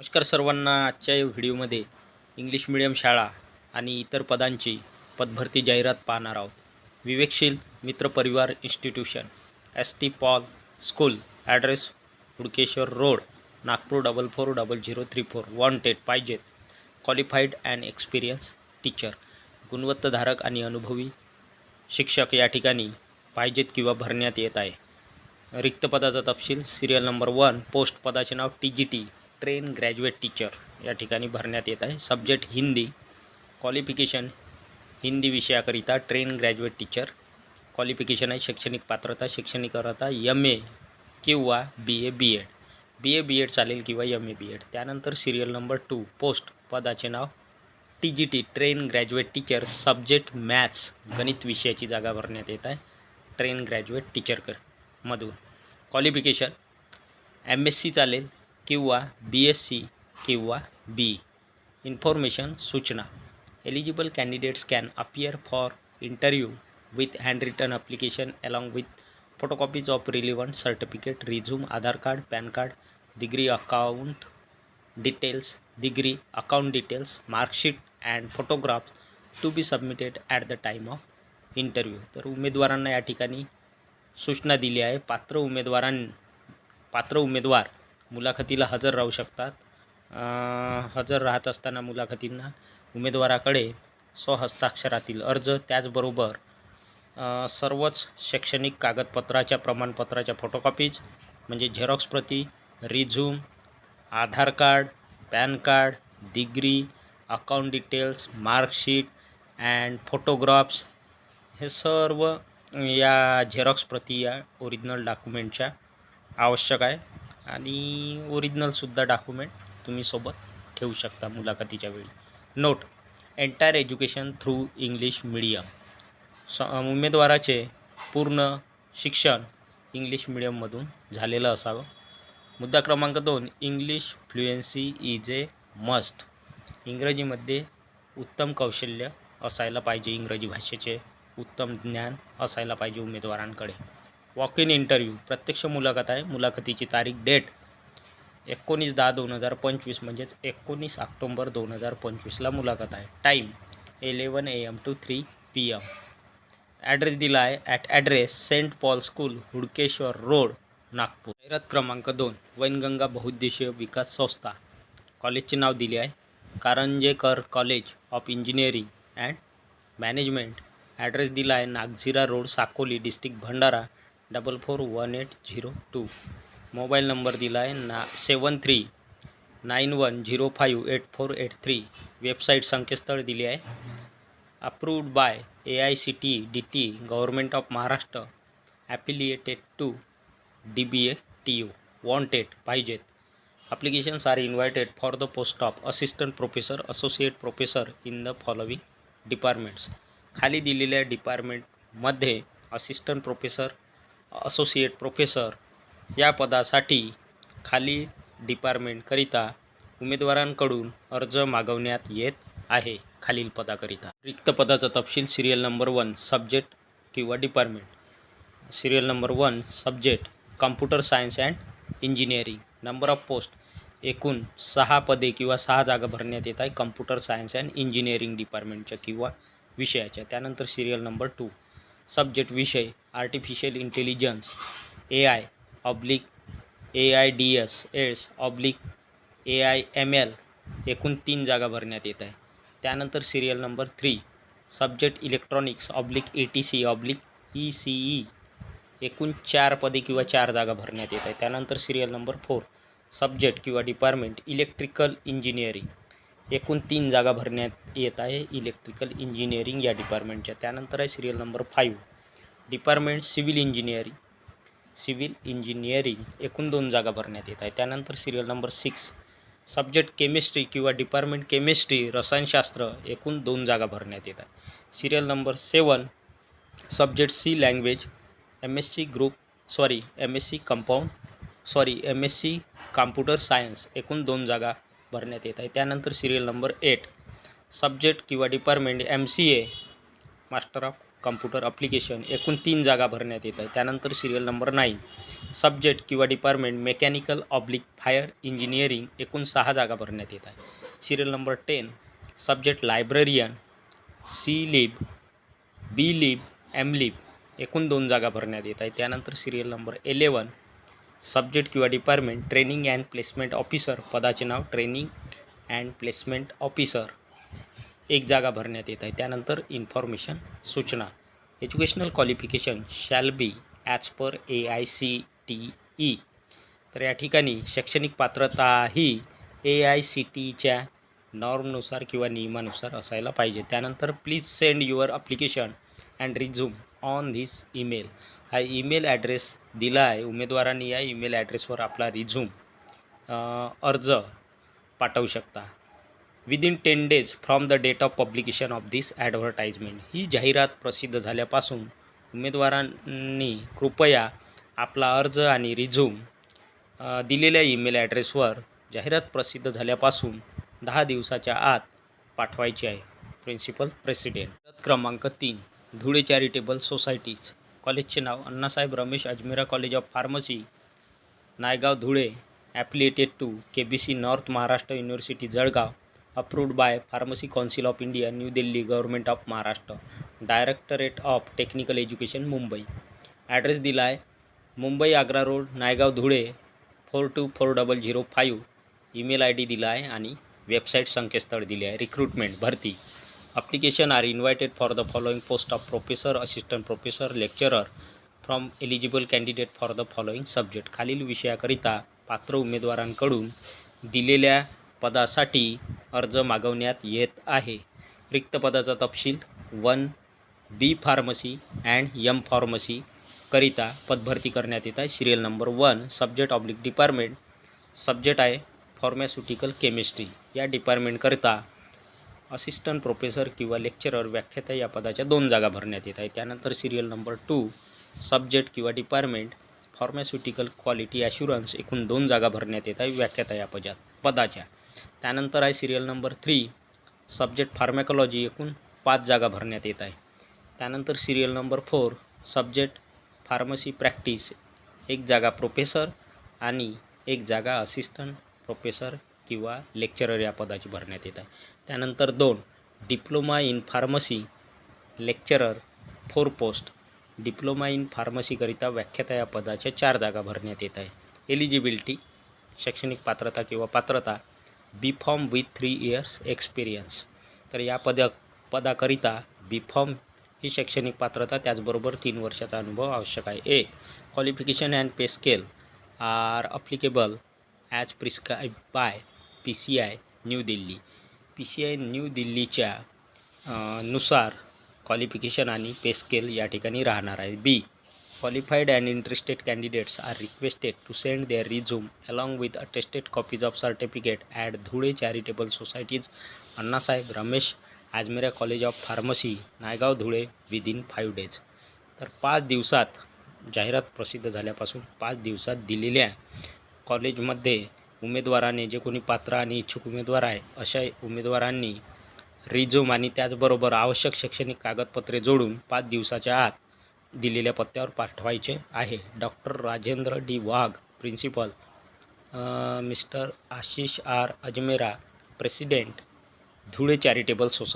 नमस्कार सर्वांना आजच्या या व्हिडिओमध्ये इंग्लिश मिडियम शाळा आणि इतर पदांची पदभरती जाहिरात पाहणार आहोत. विवेकशील मित्रपरिवार institution S T Paul school address Hudkeshwar road Nagpur double four double zero three four wanted पाहिजेत क्वालिफाईड अँड एक्सपिरियन्स टीचर गुणवत्ताधारक आणि अनुभवी शिक्षक या ठिकाणी पाहिजेत किंवा भरण्यात येत आहे. रिक्त पदाचा तपशील सिरियल नंबर वन पोस्ट पदाचे नाव T G T train graduate teacher या ठिकाणी भरण्यात येत आहे. सब्जेक्ट हिंदी क्वालिफिकेशन हिंदी विषयाकरिता ट्रेन ग्रॅज्युएट टीचर. क्वालिफिकेशन आहे शैक्षणिक पात्रता शैक्षणिक अर्हता यम ए किंवा बी ए बी एड बी ए बी एड चालेल किंवा यम ए बी एड त्यानंतर सिरियल नंबर टू पोस्ट पदाचे नाव. T G T train graduate teacher subject maths गणित विषयाची जागा भरण्यात येत आहे. ट्रेन ग्रॅज्युएट टीचर कर मधून. क्वालिफिकेशन एम एस सी चालेल. किंवा बी एस सी किंवा बी इन्फॉर्मेशन सूचना. Eligible candidates can appear for interview with handwritten application along with photocopies of relevant certificate resume Aadhaar card PAN card degree account details degree account details marksheet and photographs to be submitted at the time of interview तर उमेदवारांना या ठिकाणी सूचना दिली आहे. पात्र उमेदवारां पात्र उमेदवार मुलाखतीला हजर राहू शकतात. हजर राहत असताना मुलाखतींना उमेदवाराकडे स्वहस्ताक्षरातील अर्ज त्याचबरोबर सर्वच शैक्षणिक कागदपत्राच्या प्रमाणपत्राच्या फोटोकॉपीज म्हणजे झेरॉक्स प्रती resume Aadhaar card PAN card degree account details marksheet and photographs हे सर्व या झेरॉक्स प्रती या ओरिजिनल डॉक्युमेंटच्या आवश्यक आहे. आणि ओरिजिनलसुद्धा डॉक्युमेंट तुम्ही सोबत ठेवू शकता मुलाखतीच्या वेळी. Note entire education through English medium स उमेदवाराचे पूर्ण शिक्षण इंग्लिश मिडियममधून झालेलं असावं. मुद्दा क्रमांक दोन English fluency is a must इंग्रजीमध्ये उत्तम कौशल्य असायला पाहिजे. इंग्रजी भाषेचे उत्तम ज्ञान असायला पाहिजे उमेदवारांकडे. वॉक इन इंटरव्ह्यू प्रत्यक्ष मुलाखत आहे. मुलाखतीची तारीख डेट एकोणीस दहा दोन हजार पंचवीस म्हणजेच एकोणीस ऑक्टोंबर दोन हजार पंचवीसला मुलाखत आहे. Time eleven A M to three P M address दिला आहे. At address saint Paul school Hudkeshwar road Nagpur. जाहिरात क्रमांक दोन वैनगंगा बहुउद्देशीय विकास संस्था. कॉलेजचे नाव दिले आहे. Karanjekar college of engineering and management address दिला आहे. Nagzira road Sakoli district Bhandara. Double four one eight zero two. Mobile number दिला आहे ना seven three nine one zero five eight four eight three. Website संकेतस्थळ दिली आहे. Approved by A I C T D T government of Maharashtra affiliated to D B A T U wanted पाहिजेत. Applications are invited for the post of assistant professor associate professor in the following departments खाली दिलेल्या डिपार्टमेंटमध्ये assistant professor associate professor या पदासाठी खाली डिपार्टमेंटकरिता उमेदवारांकडून अर्ज मागवण्यात येत आहे खालील पदाकरिता. रिक्त पदाचा तपशील सिरियल नंबर वन सब्जेक्ट किंवा department serial number one subject computer science and engineering number of post एकूण सहा पदे किंवा सहा जागा भरण्यात येत आहे कम्प्युटर सायन्स अँड इंजिनिअरिंग डिपार्टमेंटच्या किंवा विषयाच्या. त्यानंतर सिरियल नंबर टू सब्जेक्ट विषय artificial intelligence A I oblique A I D S AIDS oblique A I M L एकूण तीन जागा भरण्यात येत आहे. त्यानंतर serial number three subject electronics oblique A T C oblique E C E एकूण चार पदे किंवा चार जागा भरण्यात येत आहे. त्यानंतर सिरियल नंबर फोर सब्जेक्ट किंवा डिपार्टमेंट इलेक्ट्रिकल इंजिनिअरिंग एकूण तीन जागा भरण्यात येत आहे इलेक्ट्रिकल इंजिनिअरिंग या डिपार्टमेंटच्या त्यानंतर आहे serial number five department civil engineering civil engineering एकूण दोन जागा भरण्यात येत आहे. त्यानंतर serial number six subject chemistry किंवा डिपार्टमेंट केमिस्ट्री रसायनशास्त्र एकूण दोन जागा भरण्यात येत आहे. Serial number seven subject C language M S C group sorry M S C compound sorry M S C computer science एकूण दोन जागा भरण्यात येत आहे. त्यानंतर सिरियल नंबर एट सब्जेक्ट किंवा department M C A master of computer application एकूण तीन जागा भरण्यात येत आहे. त्यानंतर सिरियल नंबर नाईन सब्जेक्ट किंवा department mechanical oblique fire engineering एकूण सहा जागा भरण्यात येत आहे. Serial number ten subject librarian C lib B lib M lib एकूण दोन जागा भरण्यात येत आहे. त्यानंतर सिरियल नंबर इलेवन सब्जेक्ट किंवा department training and placement officer पदाचे नाव ट्रेनिंग अँड प्लेसमेंट ऑफिसर एक जागा भरण्यात येत आहे. त्यानंतर इन्फॉर्मेशन सूचना. Educational qualification shall be as per A I C T E तर या ठिकाणी शैक्षणिक पात्रता ही ए आय सी टीच्या नॉर्मनुसार किंवा नियमानुसार असायला पाहिजे. त्यानंतर please send your application and resume on this email हा ईमेल ॲड्रेस दिला आहे उमेदवारांनी या ईमेल ॲड्रेसवर आपला रिझ्यूम अर्ज पाठवू शकता. Within ten days from the date of publication of this advertisement ही जाहिरात प्रसिद्ध झाल्यापासून उमेदवारांनी कृपया आपला अर्ज आणि रिझ्यूम दिलेल्या ईमेल ॲड्रेसवर जाहिरात प्रसिद्ध झाल्यापासून दहा दिवसाच्या आत पाठवायची आहे. प्रिन्सिपल प्रेसिडेंट क्रमांक तीन धुळे चॅरिटेबल सोसायटीज कॉलेजचे नाव Annasaheb Ramesh Ajmera college of pharmacy Naigaon Dhule affiliated to K B C North Maharashtra university Jalgaon approved by pharmacy council of India New Delhi government of Maharashtra directorate of technical education Mumbai. Address दिला आहे Mumbai Agra road Naigaon Dhule four two four double zero five. Email I D दिला आहे आणि website संकेतस्थळ दिले आहे. Recruitment भरती. Application are invited for the following post of professor assistant professor lecturer from eligible candidate for the following subject खालील विषयाकरिता पात्र उमेदवारांकडून दिलेल्या पदासाठी अर्ज मागवण्यात येत आहे. रिक्त पदाचा तपशील one B pharmacy and M pharmacy करिता पदभरती करण्यात येत आहे. Serial number one subject oblique department subject आहे फॉर्मॅस्युटिकल केमिस्ट्री या डिपार्टमेंटकरिता असिस्टंट प्रोफेसर किंवा लेक्चरर व्याख्याता या पदाच्या दोन जागा भरण्यात येत आहे त्यानंतर सिरियल नंबर टू सब्जेक्ट किंवा डिपार्टमेंट फार्मास्युटिकल क्वालिटी ॲश्युरन्स एकूण दोन जागा भरण्यात येत आहे व्याख्याता या पदात पदाच्या. त्यानंतर आहे serial number three subject pharmacology एकूण पाच जागा भरण्यात येत आहे. त्यानंतर serial number four subject pharmacy practice एक जागा प्रोफेसर आणि एक जागा असिस्टंट प्रोफेसर किंवा लेक्चरर या पदाची भरण्यात येत आहे त्यानंतर दोन diploma in pharmacy lecturer for post diploma in फार्मसीकरिता व्याख्याता या पदाच्या चार जागा भरण्यात येत आहे. एलिजिबिलिटी शैक्षणिक पात्रता किंवा पात्रता B pharm with three years experience तर या पदा पदाकरिता बी फॉर्म ही शैक्षणिक पात्रता त्याचबरोबर तीन वर्षाचा अनुभव आवश्यक आहे. A qualification and pay scale are applicable as prescribe by P C I New Delhi. P C I New दिल्लीच्या नुसार क्वालिफिकेशन आणि पे स्केल या ठिकाणी राहणार आहे. Be qualified and interested candidates are requested to send their resume along with attested copies of certificate at Dhule charitable society's Annasaheb Ramesh Ajmera college of pharmacy Naigaon Dhule within five days तर पाच दिवसात जाहिरात प्रसिद्ध झाल्यापासून पाच दिवसात दिलेल्या कॉलेजमध्ये उमेदवाराने जे कोणी पात्र आणि इच्छुक उमेदवार आहे अशा उमेदवारांनी रिझ्यूम आणि त्याचबरोबर आवश्यक शैक्षणिक कागदपत्रे जोडून पाच दिवसाच्या आत दिलेल्या पत्त्यावर पाठवायचे आहे. Doctor Rajendra D. Wagh principal mister Ashish R. Ajmera president Dhule charitable सोसाय